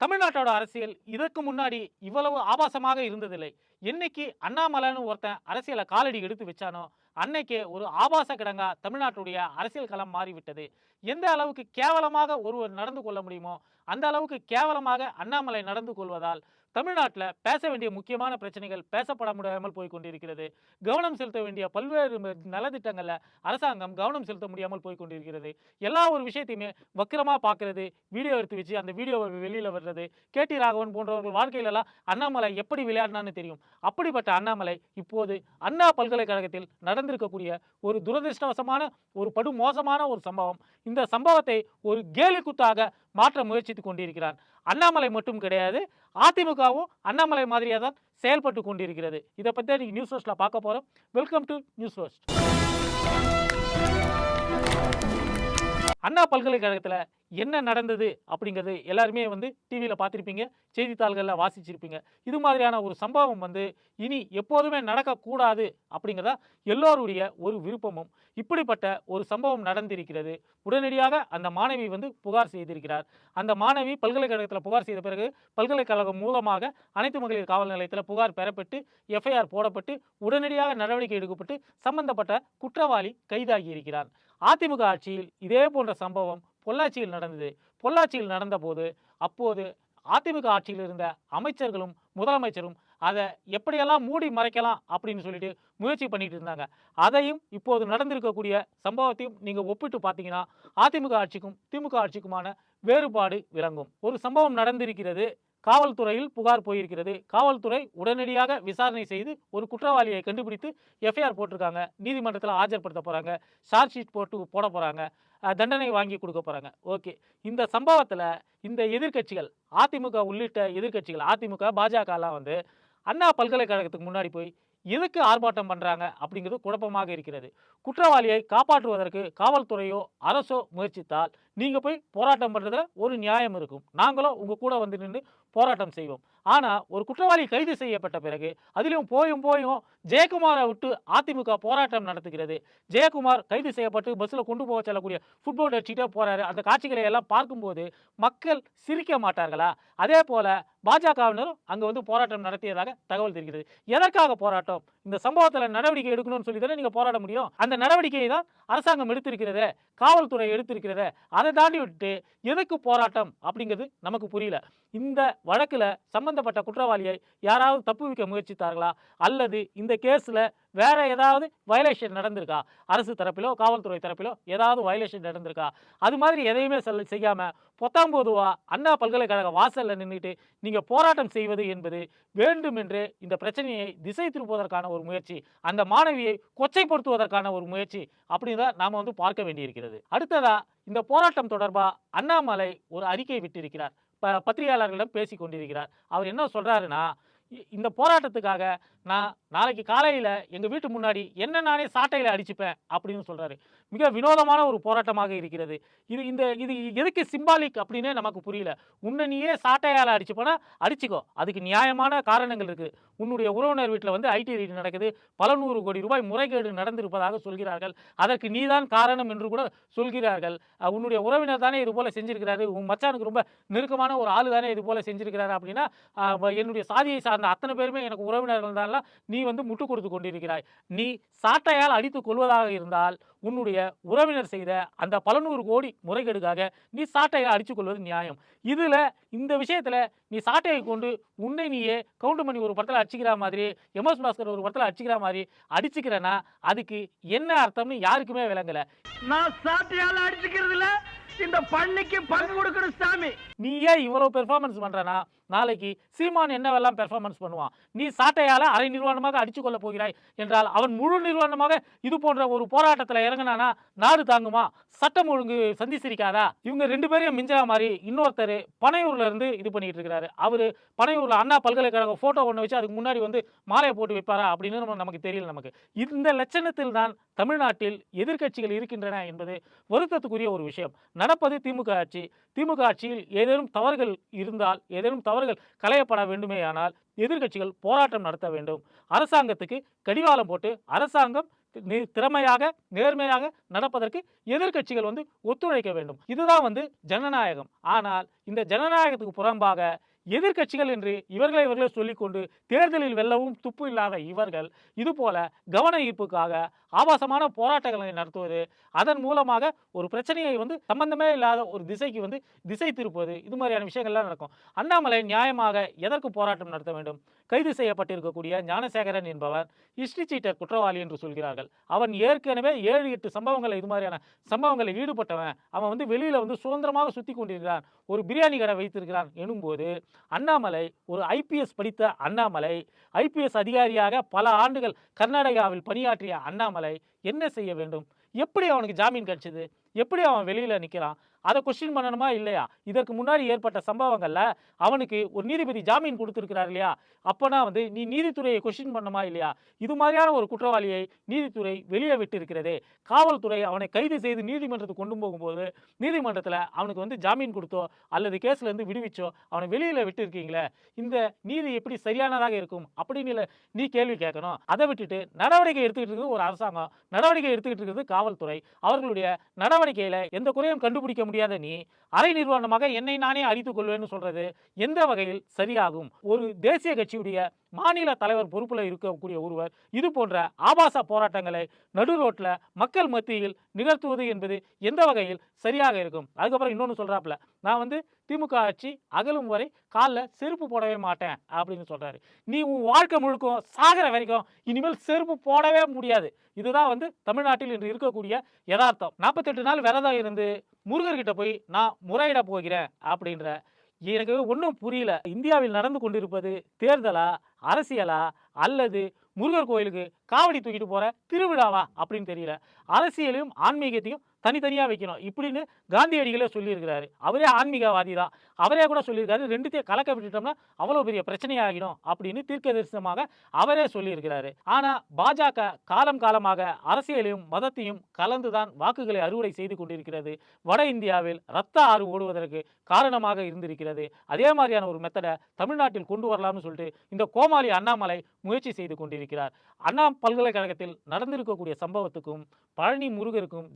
தமிழ்நாட்டோட அரசியல் இதற்கு முன்னாடி இவ்வளவு ஆபாசமாக இருந்ததில்லை. என்னைக்கு அண்ணாமலைன்னு ஒருத்தன் அரசியலை காலடி எடுத்து வச்சானோ அன்னைக்கே ஒரு ஆபாச கிடங்கா தமிழ்நாட்டுடைய அரசியல் களம் மாறிவிட்டது. எந்த அளவுக்கு கேவலமாக ஒருவர் நடந்து கொள்ள முடியுமோ அந்த அளவுக்கு கேவலமாக அண்ணாமலை நடந்து கொள்வதால் தமிழ்நாட்டில் பேச வேண்டிய முக்கியமான பிரச்சனைகள் பேசப்பட முடியாமல் போய் கொண்டிருக்கிறது. கவனம் செலுத்த வேண்டிய பல்வேறு நலத்திட்டங்களில் அரசாங்கம் கவனம் செலுத்த முடியாமல் போய் கொண்டிருக்கிறது. எல்லா ஒரு விஷயத்தையுமே வக்கிரமாக பார்க்கறது வீடியோ எடுத்து வச்சு அந்த வீடியோவை வெளியில் வர்றது கேடி ராகவன் போன்றவர்கள் வாழ்க்கையிலலாம் அண்ணாமலை எப்படி விளையாடினான்னு தெரியும். அப்படிப்பட்ட அண்ணாமலை இப்போது அண்ணா பல்கலைக்கழகத்தில் நடந்திருக்கக்கூடிய ஒரு துரதிருஷ்டவசமான ஒரு படு மோசமான ஒரு சம்பவம். இந்த சம்பவத்தை ஒரு கேலி குத்தாக மாற்ற முயற்சித்து கொண்டிருக்கிறார். அண்ணாமலை மட்டும் கிடையாது அதிமுகவும் அண்ணாமலை மாதிரியாக தான் செயல்பட்டு கொண்டிருக்கிறது. இதை பற்றி நீங்கள் நியூஸ் ரோஸ்ட்டில் பார்க்க போகிறோம் welcome to news roast Anna பல்கலைக்கழகத்தில் என்ன நடந்தது அப்படிங்கிறது எல்லாருமே வந்து டிவியில் பார்த்துருப்பீங்க செய்தித்தாள்களில் வாசிச்சிருப்பீங்க. இது மாதிரியான ஒரு சம்பவம் வந்து இனி எப்போதுமே நடக்கக்கூடாது அப்படிங்கிறதா எல்லோருடைய ஒரு விருப்பமும். இப்படிப்பட்ட ஒரு சம்பவம் நடந்திருக்கிறது. உடனடியாக அந்த மாணவி வந்து புகார் செய்திருக்கிறார். அந்த மாணவி பல்கலைக்கழகத்தில் புகார் செய்த பிறகு பல்கலைக்கழகம் மூலமாக அனைத்து மகளிர் காவல் நிலையத்தில் புகார் பெறப்பட்டு எஃப்ஐஆர் போடப்பட்டு உடனடியாக நடவடிக்கை எடுக்கப்பட்டு சம்பந்தப்பட்ட குற்றவாளி கைதாகி இருக்கிறார் அதிமுக ஆட்சியில் இதே போன்ற சம்பவம் பொள்ளாச்சியில் நடந்தது. பொள்ளாச்சியில் நடந்தபோது அப்போது அதிமுக ஆட்சியில் இருந்த அமைச்சர்களும் முதலமைச்சரும் அதை எப்படியெல்லாம் மூடி மறைக்கலாம் அப்படின்னு சொல்லிட்டு முயற்சி பண்ணிட்டு இருந்தாங்க. அதையும் இப்போது நடந்திருக்கக்கூடிய சம்பவத்தையும் நீங்கள் ஒப்பிட்டு பார்த்தீங்கன்னா அதிமுக ஆட்சிக்கும் திமுக ஆட்சிக்குமான வேறுபாடு விளங்கும். ஒரு சம்பவம் நடந்திருக்கிறது. காவல்துறையில் புகார் போயிருக்கிறது. காவல்துறை உடனடியாக விசாரணை செய்து ஒரு குற்றவாளியை கண்டுபிடித்து எஃப்ஐஆர் போட்டிருக்காங்க. நீதிமன்றத்தில் ஆஜர்படுத்த போகிறாங்க சார்ஜ் ஷீட் போட்டு போட போகிறாங்க தண்டனை வாங்கி கொடுக்க போகிறாங்க ஓகே. இந்த சம்பவத்தில் இந்த எதிர்க்கட்சிகள் அதிமுக உள்ளிட்ட எதிர்க்கட்சிகள் அதிமுக பாஜகலாம் வந்து அண்ணா பல்கலைக்கழகத்துக்கு முன்னாடி போய் எதுக்கு ஆர்ப்பாட்டம் பண்ணுறாங்க அப்படிங்கிறது குழப்பமாக இருக்கிறது. குற்றவாளியை காப்பாற்றுவதற்கு காவல்துறையோ அரசோ முயற்சித்தால் நீங்கள் போய் போராட்டம் பண்ணுறதுல ஒரு நியாயம் இருக்கும். நாங்களும் உங்கள் கூட வந்து நின்று போராட்டம் செய்வோம். ஆனால் ஒரு குற்றவாளி கைது செய்யப்பட்ட பிறகு அதிலும் போயும் போயும் ஜெயக்குமாரை விட்டு அதிமுக போராட்டம் நடத்துகிறது. ஜெயக்குமார் கைது செய்யப்பட்டு பஸ்ஸில் கொண்டு போக செல்லக்கூடிய ஃபுட்பால் அடிச்சுட்டே போகிறாரு அந்த காட்சிகளை எல்லாம் பார்க்கும்போது மக்கள் சிரிக்க மாட்டார்களா? அதே போல் பாஜகவினரும் அங்கே வந்து போராட்டம் நடத்தியதாக தகவல் தெரிகிறது. எதற்காக போராட்டம்? இந்த சம்பவத்தில் நடவடிக்கை எடுக்கணும்னு சொல்லி தானே நீங்கள் போராட முடியும்? அந்த நடவடிக்கையை தான் அரசாங்கம் எடுத்திருக்கிறது காவல்துறை எடுத்திருக்கிறது அதை தாண்டி விட்டு எதுக்கு போராட்டம் அப்படிங்கிறது நமக்கு புரியல. இந்த வழக்கில் சம்பந்தப்பட்ட குற்றவாளியை யாராவது தப்புவிக்க முயற்சித்தார்களா? அல்லது இந்த கேஸில் வேற ஏதாவது வயலேஷன் நடந்திருக்கா? அரசு தரப்பிலோ காவல்துறை தரப்பிலோ ஏதாவது வயலேஷன் நடந்திருக்கா? அது மாதிரி எதையுமே செல் செய்யாமல் பொத்தாம்போதுவா அண்ணா பல்கலைக்கழக வாசலில் நின்றுட்டு நீங்கள் போராட்டம் செய்வது என்பது வேண்டுமென்றே இந்த பிரச்சனையை திசை திருப்புவதற்கான ஒரு முயற்சி அந்த மாணவியை கொச்சைப்படுத்துவதற்கான ஒரு முயற்சி அப்படின்னு தான் நாம் வந்து பார்க்க வேண்டியிருக்கிறது. அடுத்ததாக இந்த போராட்டம் தொடர்பாக அண்ணாமலை ஒரு அறிக்கை விட்டிருக்கிறார். ப பத்திரிகையாளர்களிடம் பேசி கொண்டிருக்கிறார். அவர் என்ன சொல்கிறாருன்னா இ- இந்த போராட்டத்துக்காக நான் நாளைக்கு காலையில் எங்கள் வீட்டு முன்னாடி என்ன நானே சாட்டையில் அடிச்சுப்பேன் அப்படின்னு சொல்கிறாரு மிக வினோதமான ஒரு போராட்டமாக இருக்கிறது. இது இந்த இது எதுக்கு சிம்பாலிக் அப்படின்னே நமக்கு புரியல. உன்னை நீயே சாட்டையால் அடிச்சுப்போனா அடிச்சுக்கோ. அதுக்கு நியாயமான காரணங்கள் இருக்குது உன்னுடைய உறவினர் வீட்டில் வந்து ஐடி ரீட் நடக்குது. பல நூறு கோடி ரூபாய் முறைகேடு நடந்திருப்பதாக சொல்கிறார்கள். அதற்கு நீதான் காரணம் என்று கூட சொல்கிறார்கள். உன்னுடைய உறவினர் தானே இது போல செஞ்சிருக்கிறாரு. உன் மச்சானுக்கு ரொம்ப நெருக்கமான ஒரு ஆளு தானே இது போல செஞ்சிருக்கிறாரு அப்படின்னா என்னுடைய சாதியை சார்ந்த அத்தனை பேருமே எனக்கு உறவினர்கள் தான் நீ வந்து முட்டு கொடுத்து கொண்டிருக்கிறாய். நீ சாட்டையால் அடித்துக் கொள்வதாக இருந்தால் உன்னுடைய உறவினர் செய்த அந்த பல நூறு கோடி முறைகேடுக்காக நீ சாட்டையை அடித்துக் கொள்வது நியாயம். இதில் இந்த விஷயத்தில் நீ சாட்டையை கொண்டு உன்னை நீயே கவுண்டமணி ஒரு படத்தில் அடிச்சுக்கிற மாதிரி எம்எஸ் பாஸ்கர் ஒரு படத்துல அடிச்சுக்கிற மாதிரி அடிச்சுக்கிறனா அதுக்கு என்ன அர்த்தம்னு யாருக்குமே விளங்கல. நான் சாட்டையால அடிச்சுக்கிறதுல இந்த பண்ணிக்கு பங்கு கொடுக்கணும் சாமி. நீ ஏன் இவ்வளவு பெர்ஃபார்மன்ஸ் பண்றனா நாளைக்கு சீமான் என்னவெல்லாம் பெர்ஃபார்மன்ஸ் பண்ணுவான்? நீ சாட்டையால அரை நிர்வாணமாக அடிச்சு கொள்ள போகிறாய் என்றால் அவன் முழு நிர்வாணமாக இது போன்ற ஒரு போராட்டத்தில் இறங்கினானா நாடு தாங்குமா? சட்டம் ஒழுங்கு சந்திச்சிருக்காதா இவங்க ரெண்டு பேரையும் மிஞ்சா மாதிரி இன்னொருத்தர் பனையூர்ல இருந்து இது பண்ணிட்டு இருக்கிறாரு அவரு பனையூர்ல அண்ணா பல்கலைக்கழக போட்டோ ஒன்று வச்சு அதுக்கு முன்னாடி வந்து மாலையை போட்டு வைப்பாரா அப்படின்னு நம்ம- நமக்கு தெரியல நமக்கு. இந்த லட்சணத்தில் தான் தமிழ்நாட்டில் எதிர்க்கட்சிகள் இருக்கின்றன என்பது வருத்தத்துக்குரிய ஒரு விஷயம். நடப்பது திமுக ஆட்சி. திமுக ஆட்சியில் ஏதேனும் தவறுகள் இருந்தால் ஏதேனும் தவறுகள் களையப்பட வேண்டுமேயானால் எதிர்க்கட்சிகள் போராட்டம் நடத்த வேண்டும். அரசாங்கத்துக்கு கடிவாளம் போட்டு அரசாங்கம் திறமையாக நேர்மையாக நடப்பதற்கு எதிர்க்கட்சிகள் வந்து ஒத்துழைக்க வேண்டும். இதுதான் வந்து ஜனநாயகம். ஆனால் இந்த ஜனநாயகத்துக்கு புறம்பாக எதிர்க்கட்சிகள் என்று இவர்களை இவர்களை சொல்லிக்கொண்டு தேர்தலில் வெல்லவும் துப்பு இல்லாத இவர்கள் இதுபோல கவன ஈர்ப்புக்காக ஆபாசமான போராட்டங்களை நடத்துவது அதன் மூலமாக ஒரு பிரச்சனையை வந்து சம்பந்தமே இல்லாத ஒரு திசைக்கு வந்து திசை திருப்புவது இது மாதிரியான விஷயங்கள்லாம் நடக்கும். அண்ணாமலை நியாயமாக எதற்கு போராட்டம் நடத்த வேண்டும்? கைது செய்யப்பட்டிருக்கக்கூடிய ஞானசேகரன் என்பவர் ஹிஸ்டரி சீட்டர் குற்றவாளி என்று சொல்கிறார்கள். அவன் ஏற்கனவே ஏழு எட்டு சம்பவங்களை இது மாதிரியான சம்பவங்களில் ஈடுபட்டவன். அவன் வந்து வெளியில் வந்து சுதந்திரமாக சுற்றி கொண்டிருக்கிறான். ஒரு பிரியாணி கடை வைத்திருக்கிறான் எனும்போது அண்ணாமலை ஒரு ஐபிஎஸ் படித்த அண்ணாமலை ஐபிஎஸ் அதிகாரியாக பல ஆண்டுகள் கர்நாடகாவில் பணியாற்றிய அண்ணாமலை என்ன செய்ய வேண்டும்? எப்படி அவனுக்கு ஜாமீன் கிடைச்சது? எப்படி அவன் வெளியில் நிற்கிறான் அதை கொஸ்டின் பண்ணணுமா இல்லையா? இதற்கு முன்னாடி ஏற்பட்ட சம்பவங்களில் அவனுக்கு ஒரு நீதிபதி ஜாமீன் கொடுத்துருக்கிறார் இல்லையா? அப்போனா வந்து நீ நீதித்துறையை கொஸ்டின் பண்ணணுமா இல்லையா? இது மாதிரியான ஒரு குற்றவாளியை நீதித்துறை வெளியே விட்டு இருக்கிறதே காவல்துறை அவனை கைது செய்து நீதிமன்றத்துக்கு கொண்டு போகும்போது நீதிமன்றத்தில் அவனுக்கு வந்து ஜாமீன் கொடுத்தோ அல்லது கேஸ்லேருந்து விடுவிச்சோ அவனை வெளியில் விட்டு இருக்கீங்களே இந்த நீதி எப்படி சரியானதாக இருக்கும் அப்படின்னு நீ கேள்வி கேட்கணும். அதை விட்டுட்டு நடவடிக்கை எடுத்துக்கிட்டு இருக்குது ஒரு அரசாங்கம். நடவடிக்கை எடுத்துக்கிட்டு இருக்குது காவல்துறை. அவர்களுடைய நடவடிக்கையில எந்த குறையும் கண்டுபிடிக்க முடியாத நீ அரை நிர்வாணமாக என்னை நானே அழித்துக் கொள்வேன்னு சொல்றது எந்த வகையில் சரியாகும்? ஒரு தேசிய கட்சியுடைய மாநில தலைவர் பொறுப்பில் இருக்கக்கூடிய ஒருவர். இது போன்ற ஆபாச போராட்டங்களை நடு ரோட்டில் மக்கள் மத்தியில் நிகழ்த்துவது என்பது எந்த வகையில் சரியாக இருக்கும்? அதுக்கப்புறம் இன்னொன்று சொல்கிறாப்புல நான் வந்து திமுக ஆட்சி அகலும் வரை காலில் செருப்பு போடவே மாட்டேன் அப்படின்னு சொல்கிறாரு நீ உன் வாழ்க்கை முழுக்கும் சாகிற வரைக்கும் இனிமேல் செருப்பு போடவே முடியாது. இதுதான் வந்து தமிழ்நாட்டில் இன்று இருக்கக்கூடிய யதார்த்தம். நாற்பத்தெட்டு நாள் விரதம் இருந்து முருகர்கிட்ட போய் நான் முறையிட போகிறேன் அப்படின்ற எனக்கு ஒன்றும் புரியல. இந்தியாவில் நடந்து கொண்டிருப்பது தேர்தலா அரசியலா அல்லது முருகர் கோயிலுக்கு காவடி தூக்கிட்டு போகிற திருவிழாவா அப்படின்னு தெரியல. அரசியலையும் ஆன்மீகத்தையும் தனித்தனியாக வைக்கணும். இப்படின்னு காந்தியடிகளே சொல்லியிருக்கிறாரு. அவரே ஆன்மீகவாதி தான். அவரே கூட சொல்லியிருக்காரு ரெண்டுத்தையும் கலக்க விட்டுட்டோம்னா அவ்வளோ பெரிய பிரச்சனையாகிடும் அப்படின்னு தீர்க்க தரிசனமாக அவரே சொல்லியிருக்கிறாரு. ஆனால் பாஜக காலம் காலமாக அரசியலையும் மதத்தையும் கலந்துதான் வாக்குகளை அறுவடை செய்து கொண்டிருக்கிறது. வட இந்தியாவில் ரத்த ஆறு ஓடுவதற்கு காரணமாக இருந்திருக்கிறது. அதே மாதிரியான ஒரு மெத்தடை தமிழ்நாட்டில் கொண்டு வரலாம்னு சொல்லிட்டு இந்த கோமாளி அண்ணாமலை முயற்சி செய்து கொண்டிருக்கிறார். அண்ணா பல்கலைக்கழகத்தில் நடந்திருக்கக்கூடிய சம்பவத்துக்கும் பழனி முருகருக்கும்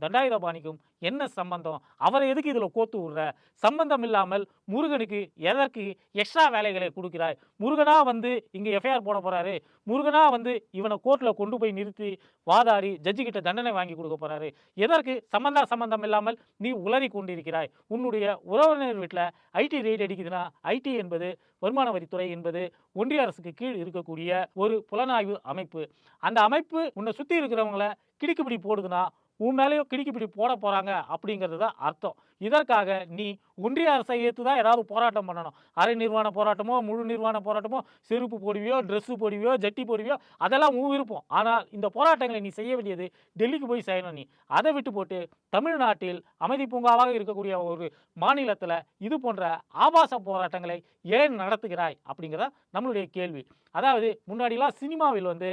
தண்டாயுதபாணிக்கும் என்ன சம்பந்தம்? அவரை எதுக்கு இதில் கோத்து விடுற? சம்பந்தம் இல்லாமல் முருகனுக்கு எதற்கு எக்ஸ்ட்ரா வேலைகளை கொடுக்கிறாய்? முருகனா வந்து இங்கே எஃப்ஐஆர் போட போகிறாரு முருகனா வந்து இவனை கோர்ட்டில் கொண்டு போய் நிறுத்தி வாதாடி ஜட்ஜி கிட்ட தண்டனை வாங்கி கொடுக்க போறாரு. எதற்கு? சம்பந்தா சம்பந்தம் இல்லாமல் நீ உளறி கொண்டிருக்கிறாய். உன்னுடைய உறவினர் வீட்டில் ஐடி ரெய்டு அடிக்குதுன்னா ஐடி என்பது வருமான வரித்துறை என்பது ஒன்றிய அரசுக்கு கீழ் இருக்கக்கூடிய ஒரு புலனாய்வு அமைப்பு. அந்த அமைப்பு உன்னை சுற்றி இருக்கிறவங்கள கிடுக்குப்பிடி போடுதுன்னா உன் மேலேயும் பிடி போட போகிறாங்க அப்படிங்கிறது தான் அர்த்தம். இதற்காக நீ ஒன்றிய அரசை ஏற்று தான் ஏதாவது போராட்டம் பண்ணணும். அரை நிர்வாண போராட்டமோ முழு நிர்வாண போராட்டமோ செருப்பு போடுவியோ ட்ரெஸ்ஸு போடுவியோ ஜட்டி போடுவியோ அதெல்லாம் உன் விருப்பம். ஆனால் இந்த போராட்டங்களை நீ செய்ய வேண்டியது டெல்லிக்கு போய் செய்யணும் நீ. அதை விட்டு போட்டு தமிழ்நாட்டில் அமைதி பூங்காவாக இருக்கக்கூடிய ஒரு மாநிலத்தில் இது போன்ற ஆபாச போராட்டங்களை ஏன் நடத்துகிறாய் அப்படிங்கிறதா நம்மளுடைய கேள்வி. அதாவது முன்னாடிலாம் சினிமாவில் வந்து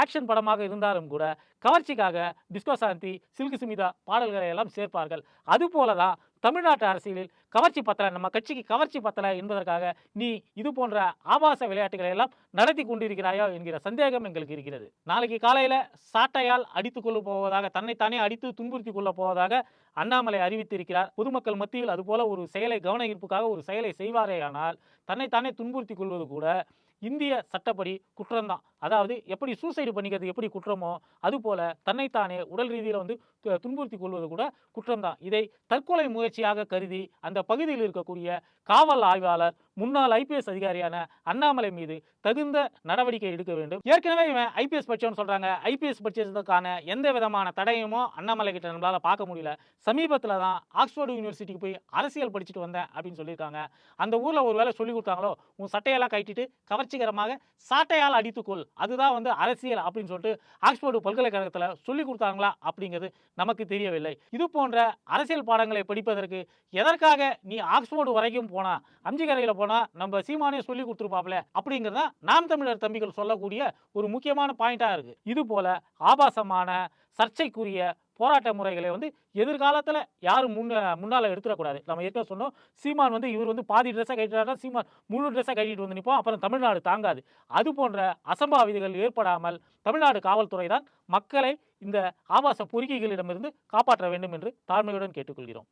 ஆக்ஷன் படமாக இருந்தாலும் கூட கவர்ச்சிக்காக டிஸ்கோ சாந்தி சில்கு சுமிதா பாடல்களை எல்லாம் சேர்ப்பார்கள். அதுபோல தான் தமிழ்நாட்டு அரசியலில் கவர்ச்சி பத்தலை நம்ம கட்சிக்கு கவர்ச்சி பத்தலை என்பதற்காக நீ இது போன்ற ஆபாச விளையாட்டுகளை எல்லாம் நடத்தி கொண்டிருக்கிறாயோ என்கிற சந்தேகம் எங்களுக்கு இருக்கிறது. நாளைக்கு காலையில் சாட்டையால் அடித்துக் கொள்ள போவதாக தன்னைத்தானே அடித்து துன்புறுத்தி கொள்ள போவதாக அண்ணாமலை அறிவித்திருக்கிறார். பொதுமக்கள் மத்தியில் அதுபோல ஒரு செயலை கவன ஈர்ப்புக்காக ஒரு செயலை செய்வாரேயானால் தன்னைத்தானே துன்புறுத்தி கொள்வது கூட இந்திய சட்டப்படி குற்றம்தான். அதாவது எப்படி சூசைடு பண்ணிக்கிறது எப்படி குற்றமோ அதுபோல தன்னைத்தானே உடல் ரீதியில் வந்து து- துன்புறுத்தி கொள்வது கூட குற்றம்தான். இதை தற்கொலை முயற்சியாக கருதி அந்த பகுதியில் இருக்கக்கூடிய காவல் ஆய்வாளர் முன்னாள் ஐபிஎஸ் அதிகாரியான அண்ணாமலை மீது தகுந்த நடவடிக்கை எடுக்க வேண்டும். ஏற்கனவே இவன் ஐபிஎஸ் படிச்சோன்னு சொல்றாங்க. ஐபிஎஸ் படிச்சதுக்கான எந்த விதமான தடையுமோ அண்ணாமலை கிட்ட நம்மளால பார்க்க முடியல. சமீபத்தில் தான் ஆக்ஸ்போர்டு யூனிவர்சிட்டிக்கு போய் அரசியல் படிச்சுட்டு வந்தேன் அப்படின்னு சொல்லியிருக்காங்க. அந்த ஊரில் ஒரு வேலை சொல்லி கொடுத்தாங்களோ உன் சட்டையெல்லாம் கட்டிட்டு கவர்ச்சிகரமாக சாட்டையால் அடித்துக்கொள் அதுதான் வந்து அரசியல் அப்படின்னு சொல்லிட்டு ஆக்ஸ்போர்டு பல்கலைக்கழகத்தில் சொல்லி கொடுத்தாங்களா அப்படிங்கிறது நமக்கு தெரியவில்லை. இது போன்ற அரசியல் பாடங்களை படிப்பதற்கு எதற்காக நீ ஆக்ஸ்போர்டு வரைக்கும் போனா அஞ்சுக்கரையில் போனா நம்ம சீமானே சொல்லி கொடுத்துருப்பாப்ல அப்படிங்கிறத நாம் தமிழர் தம்பிகள் சொல்லக்கூடிய ஒரு முக்கியமான பாயிண்டாக இருக்குது இது போல ஆபாசமான சர்ச்சைக்குரிய போராட்ட முறைகளை வந்து எதிர்காலத்தில் யாரும் முன்ன முன்னால் எடுத்துடக்கூடாது. நம்ம ஏற்கனவே சொன்னோம் சீமான் வந்து இவர் வந்து பாதி ட்ரெஸ்ஸாக கட்டிட்டாருன்னா சீமான் முழு ட்ரெஸ்ஸாக கட்டிட்டு வந்து நிற்போம் அப்புறம் தமிழ்நாடு தாங்காது. அது போன்ற அசம்பாவிதிகள் ஏற்படாமல் தமிழ்நாடு காவல்துறை தான் மக்களை இந்த ஆபாச பொறுக்கிகளிடமிருந்து காப்பாற்ற வேண்டும் என்று தாழ்மையுடன் கேட்டுக்கொள்கிறோம்.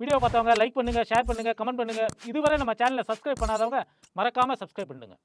வீடியோ பார்த்தவங்க லைக் பண்ணுங்கள் ஷேர் பண்ணுங்கள் கமெண்ட் பண்ணுங்கள் இதுவரை நம்ம சேனலை சப்ஸ்கிரைப் பண்ணாதவங்க மறக்காமல் சப்ஸ்கிரைப் பண்ணுங்கள்